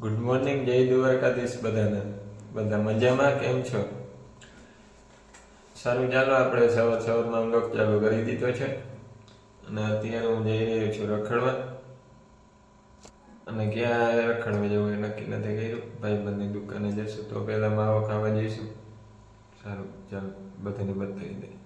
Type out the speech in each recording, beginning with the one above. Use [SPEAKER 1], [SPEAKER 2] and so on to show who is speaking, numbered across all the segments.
[SPEAKER 1] Good morning જય દ્વારકાધીશ બધાને. બધા મજામાં? કેમ છો? સારું, ચાલો આપણે સવાર સવારમાં બ્લોગ ચાલુ કરી દીધો છે. અને અત્યારે હું જઈ રહ્યો છું રખડવા. અને ક્યાં રખડવા જવું એ નક્કી નથી કર્યું. ભાઈબંધની દુકાને જઈશું તો પહેલા માવો ખાવા જઈશું. સારું, ચાલો, બધાને બતાવી દઈએ.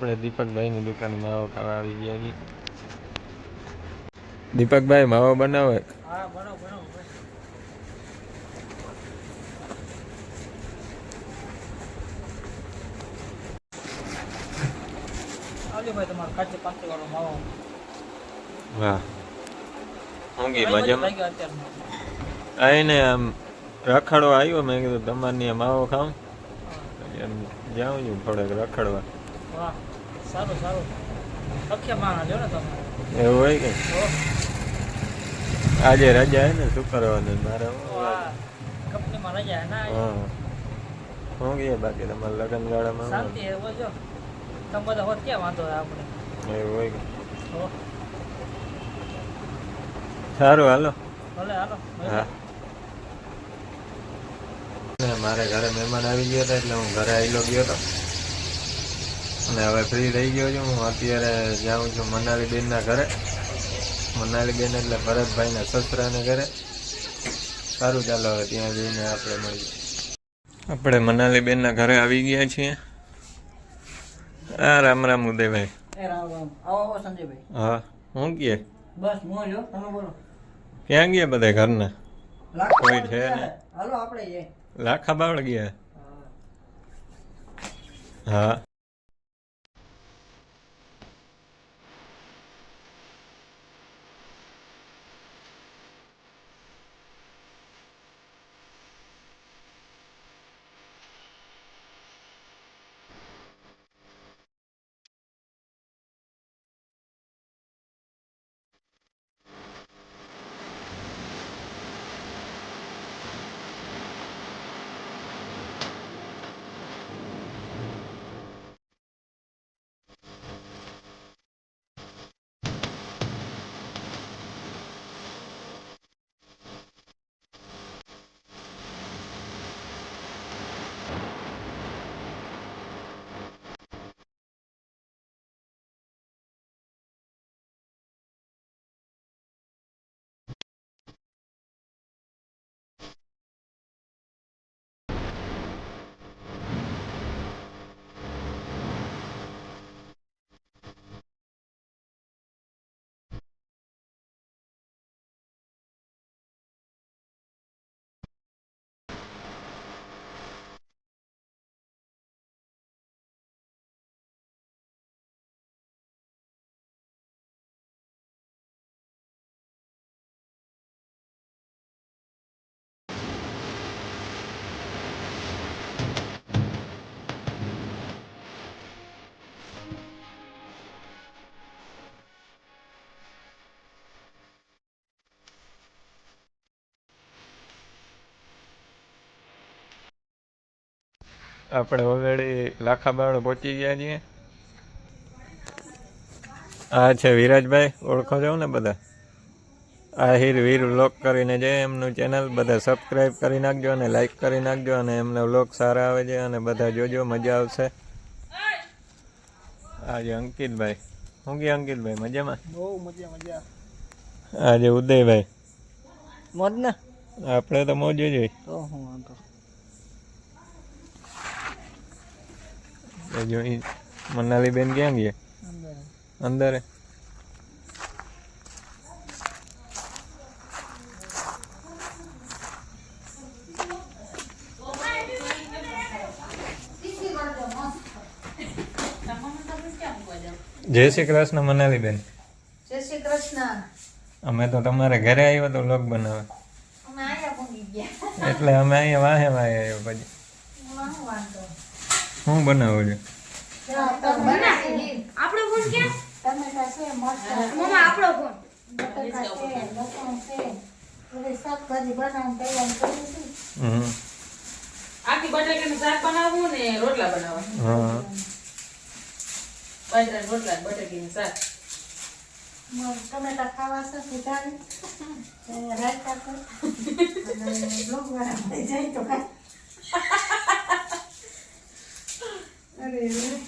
[SPEAKER 1] આપણે દીપકભાઈની દુકાન માવો ખાવા આવી ગયા છીએ. દીપકભાઈ માવો બનાવે. વાહ.
[SPEAKER 2] બાજુ
[SPEAKER 1] મજામાં? આઈને આમ રખડવા આવ્યો મેં કીધું તમારની માવો ખાઉં જાઉં છું થોડેક રખડવા.
[SPEAKER 2] સારું સારું. લખ્યા માણા લ્યો ને તમે.
[SPEAKER 1] એવું હોય કે? આજે રજા હે ને શુક્રવારે મારે
[SPEAKER 2] કંપનીમાં રજા હે ના
[SPEAKER 1] હું. કહીએ બાકી તમારા લગ્ન ગાળામાં
[SPEAKER 2] શાંતિ હે બોલજો. તમે બધા હોત ક્યાં વાંધો હે આપણે?
[SPEAKER 1] એવું હોય કે? સારું હાલો.
[SPEAKER 2] ભલે હાલો.
[SPEAKER 1] હા. ને મારે ઘરે મહેમાન આવી ગયો હતા એટલે હું ઘરે આવેલો ગયો હતો અને હવે ફ્રી રહી ગયો છું. હું અત્યારે જાઉં છું મનાલી બેનના ઘરે. મનાલી બેન એટલે ભરતભાઈના સસરાને ઘરે. સારું ચાલો હવે ત્યાં જઈને આપણે મળીએ. આપણે મનાલી બેનના ઘરે આવી ગયા છીએ. હા રામ રામ ઉદયભાઈ. હા હું
[SPEAKER 2] બસ તમે બોલો.
[SPEAKER 1] ક્યાં ગયા બધા ઘરના? કોઈ છે ને?
[SPEAKER 2] હાલો આપણે
[SPEAKER 1] લાખા બાવળ ગયા?
[SPEAKER 2] હા.
[SPEAKER 1] આપણે ઓલરેડી લાખા બાવળ પહોંચી ગયા છીએ. આ છે વિરાજભાઈ ઓળખો છો ને બધા? આહિર વીર વ્લોગ કરીને છે એમનું ચેનલ બધા સબસ્ક્રાઈબ કરી નાખજો અને લાઈક કરી નાખજો અને એમના વ્લોગ સારા આવે છે અને બધા જોજો મજા આવશે. આજે અંકિતભાઈ. શું કે અંકિતભાઈ મજામાં?
[SPEAKER 2] બહુ મજા મજા.
[SPEAKER 1] આજે ઉદયભાઈ.
[SPEAKER 2] મોજ ને
[SPEAKER 1] આપણે તો મોજ જ હોય.
[SPEAKER 2] તો હું વાંધો.
[SPEAKER 1] એ જો ઈ મનાલી બેન ક્યાં ગયા?
[SPEAKER 2] અંદર.
[SPEAKER 1] જય શ્રી કૃષ્ણ મનાલી બેન.
[SPEAKER 3] જય શ્રી કૃષ્ણ.
[SPEAKER 1] અમે તો તમારે ઘરે આવ્યો તો લોક બનાવે એટલે અમે અહીંયા વાહે વાહે આવ્યો પછી. હું બનાવો છો?
[SPEAKER 3] ટમેટા છે,
[SPEAKER 4] આપણો ફોન ક્યાં?
[SPEAKER 3] ટમેટા છે મરચાં
[SPEAKER 4] મમ્મા આપણો ફોન
[SPEAKER 3] બટાકા છે લસણ છે બધી શાકભાજી બનાવીને તૈયાર કરી છે
[SPEAKER 1] હમ.
[SPEAKER 5] આખી બટાકાનું શાક બનાવવું ને રોટલા બનાવવા
[SPEAKER 1] હા.
[SPEAKER 5] બાજરાના રોટલા ને બટાકાનું શાક.
[SPEAKER 3] ટમેટા ખાવા છે સુધારી. એ રાયતા કર અને જાય તો કાંઈ નાખ્યું તમારું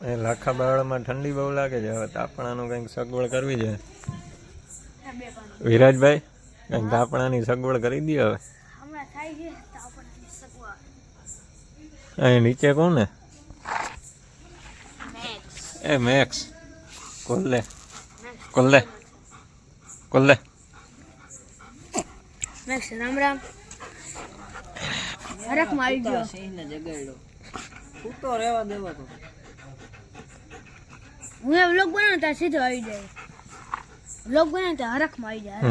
[SPEAKER 1] એ લાખા બાવળામાં ઠંડી બહુ લાગે છે. હવે તાપણાનું કંઈક સગવડ કરવી છે. વિરાજભાઈ કંઈક તાપણાની સગવડ કરી દી હવે. અહીં નીચે કોણ ને એ મેક્સ. કોલ્લે કોલ્લે કોલ્લે
[SPEAKER 4] મેક્સ રામ રામ. હરખમાં આવી ગયો. હું એ વ્લોગ બનાવું ત્યાં સીધો આવી જાય. વ્લોગ બનાવું ત્યાં હરખમાં આવી જાય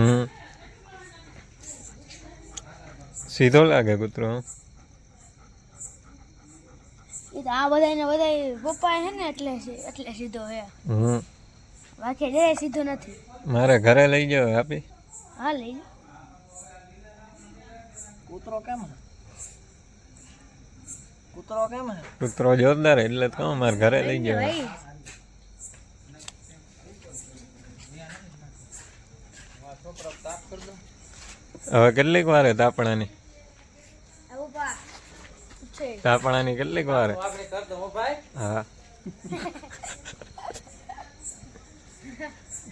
[SPEAKER 1] સીધો લાગે કૂતરો.
[SPEAKER 4] એ તો આ બધા ને બધા પપ્પા છે ને એટલે એટલે સીધો હે.
[SPEAKER 1] હમ.
[SPEAKER 4] બાકી જે સીધો નથી.
[SPEAKER 1] મારે ઘરે લઈ જાવ આપી.
[SPEAKER 4] હા લઈ લો.
[SPEAKER 1] કૂતરો જોરદાર એટલે તો કહું મારે ઘરે લઈ જાવ હવે કેટલીક વાર તાપણાની? તાપણાની કેટલીક વાર હે?
[SPEAKER 5] આપણે કર દો ભાઈ
[SPEAKER 1] હા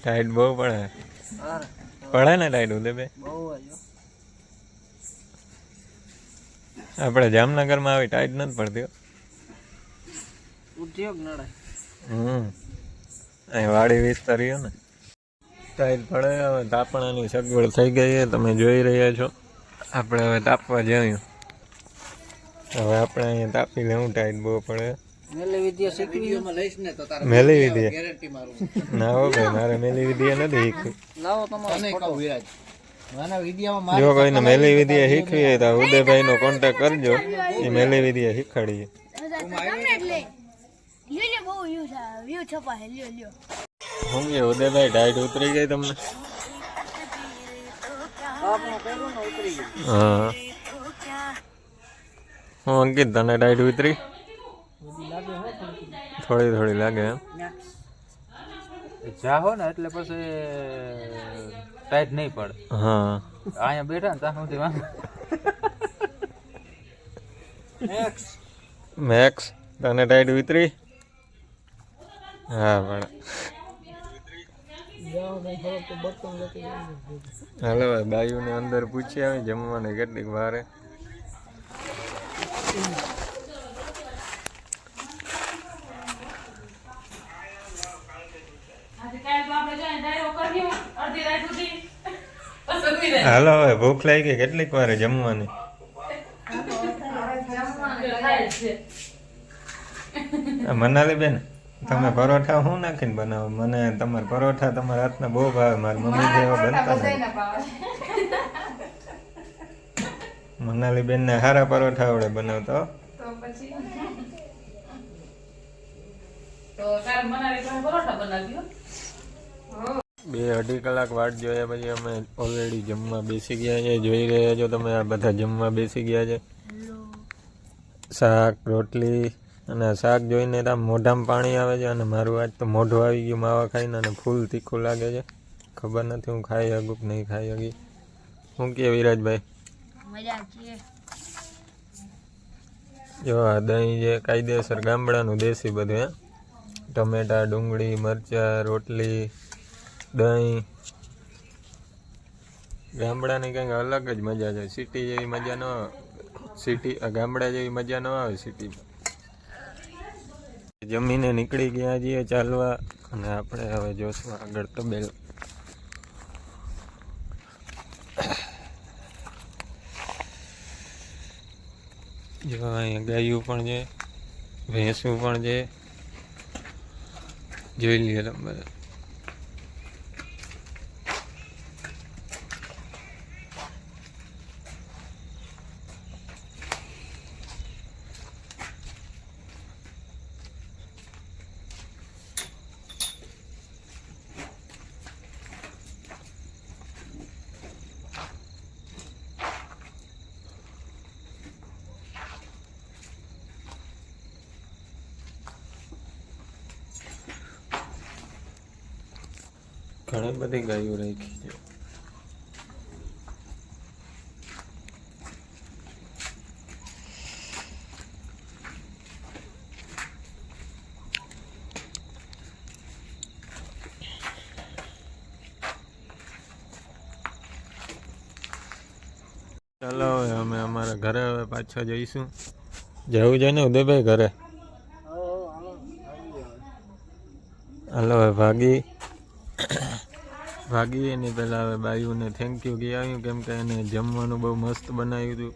[SPEAKER 1] ટાઈટ બહુ પડે. પડે ને ટાઈટ ઉદે બે? આપણે જામનગરમાં આવી ટાઈટ નથી પડતી હો. હમ. અહીં વાડી વિસ્તાર રહ્યો ને. ટાઈટ પડે હવે તાપણાની સગવડ થઈ ગઈ છે તમે જોઈ રહ્યા છો. આપણે હવે તાપવા જઈએ. હવે આપણે અહીંયા તાપી લેવું ટાઈટ બહુ પડે. મેલી વિધિ ના હો ભાઈ મારે મેલી વિધિ નથી શીખવી. જો કોઈને મેલી વિધિ શીખવી હોય તો ઉદયભાઈ નો કોન્ટેક કરજો. એ મેલી વિધિ શીખવાડીએ.
[SPEAKER 4] તમને જ લે લ્યો લ્યો બહુ વ્યૂ છે. વ્યૂ છપા છે. લ્યો લ્યો.
[SPEAKER 1] હું કે ઉદયભાઈ ઉતરી ગઈ તમને? હા. હું અંકિત તને ડાયટ ઉતરી? થોડી થોડી લાગે એમ.
[SPEAKER 6] જાહો ને એટલે પછી ટાઈટ નહીં પડે.
[SPEAKER 1] હા.
[SPEAKER 6] અહીંયા બેઠા ને ત્યાં સુધી વાંધો
[SPEAKER 1] મેક્સ. તને ટાઈટ વિતરી હા પણ. હાલો બાયુને અંદર પૂછી આવી જમવાને કેટલીક વારે
[SPEAKER 5] આજે કાલે તો આપણે જાય ડાયરો કર્યો અડધી રાત સુધી પછી સુઈ જાય.
[SPEAKER 1] હાલો હવે ભૂખ લાગી ગઈ કેટલીક વાર જમવાની? મનાલી બેન તમે પરોઠા શું નાખીને બનાવો? મને તમારા પરોઠા તમારા હાથના બહુ ભાવે મારી મમ્મી જેવા બનતા મનાલી બેન ને સારા પરોઠા આવડે બનાવતો હો.
[SPEAKER 5] તો કાલે મનાલી તમે પરોઠા બનાવ્યો?
[SPEAKER 1] બે અઢી કલાક વાટ જોયા પછી અમે ઓલરેડી જમવા બેસી ગયા છે. જોઈ રહ્યા છો તમે આ બધા જમવા બેસી ગયા છે. શાક રોટલી અને શાક જોઈને તો મોઢામાં પાણી આવે છે અને મારું આજ તો મોઢું આવી ગયું માવા ખાઈને અને ફૂલ તીખું લાગે છે. ખબર નથી હું ખાઈ શકું કે નહીં ખાઈ શકી. શું કે વિરાજભાઈ? જો આ દહીં જે કાયદેસર ગામડાનું દેશી બધું હે? ટમેટા ડુંગળી મરચાં રોટલી દહીં. ગામડાની કંઈક અલગ જ મજા છે. સિટી જેવી મજા ન સિટી ગામડા જેવી મજા ન આવે સિટીમાં જમીને નીકળી ગયા છીએ ચાલવા અને આપણે હવે જોશું આગળ તબેલ. જો અહીંયા ગાયું પણ છે, ભેંસું પણ છે. જોઈ લઈએ તમે. બધા ઘણી બધી ગાયો રાખી છે. ચાલો હવે અમે અમારા ઘરે હવે પાછા જઈશું. જવું છે ને ઉદયભાઈ ઘરે? હાલો હવે ભાગી. ભાગી એની પહેલાં હવે બાયુને થેન્ક યુ કહી આવ્યું કેમ કે એને જમવાનું બહુ મસ્ત બનાવ્યું હતું.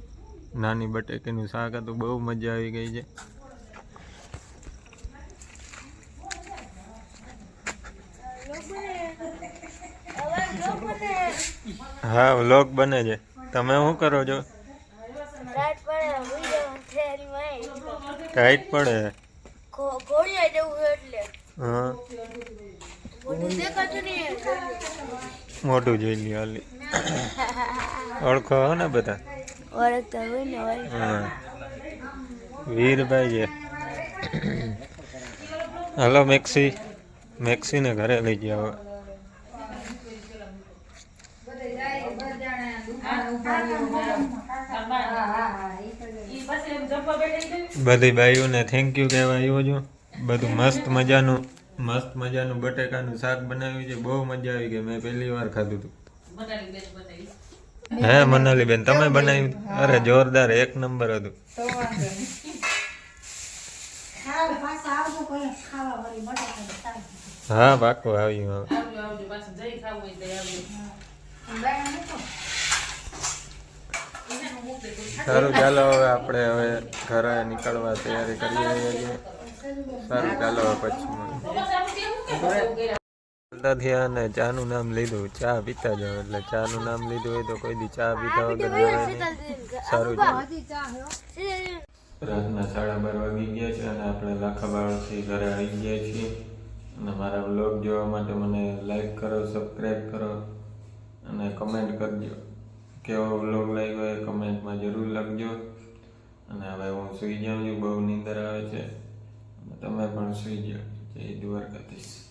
[SPEAKER 1] નાની બટેકીનું શાક હતું બહુ મજા આવી ગઈ છે. હા વ્લોગ બને છે. તમે શું કરો છો? ટાઈટ પડે. હા. મોટું જોઈ લ્યો હાલી. ઓળખો હો ને બધા?
[SPEAKER 4] ઓળખતા હોય ને હોય
[SPEAKER 1] હા. વીરભાઈ છે. હાલો મેક્સી. મેક્સીને ઘરે લઈ ગયા હવે. બધી બાઈઓને થેન્ક યુ કહેવા આવ્યો છું બધું મસ્ત મજાનું. મસ્ત મજાનું બટેકાનું શાક બનાવ્યું છે. બહુ મજા આવી ગઈ. મેં પહેલી વાર ખાધું હતું. હે મનાલી બેન તમે બનાવ્યું અરે જોરદાર. એક નંબર હતું. હા પાકું આવ્યું સારું ચાલો હવે આપણે હવે ઘરે નીકળવા તૈયારી કરી રહ્યા છીએ. સારું ચાલો પછી થયા અને ચાનું નામ લીધું ચા પીતા જાવ એટલે ચાનું નામ લીધું હોય તો કોઈ દી ચા પીતા વગર જવાય નહીં સારું ચાલો. રાતના સાડા બાર વાગી ગયા છે અને આપણે લાખાબાળથી ઘરે આવી ગયા છીએ. અને મારા બ્લોગ જોવા માટે મને લાઈક કરો સબસ્ક્રાઈબ કરો અને કમેન્ટ કરજો. કેવો વ્લોગ લાગ્યો એ કમેન્ટમાં જરૂર લખજો. અને હવે હું સુઈ જાઉં છું બહુ નીંદર આવે છે. તમે પણ સુઈ જાઓ જય દ્વારકાધીશ.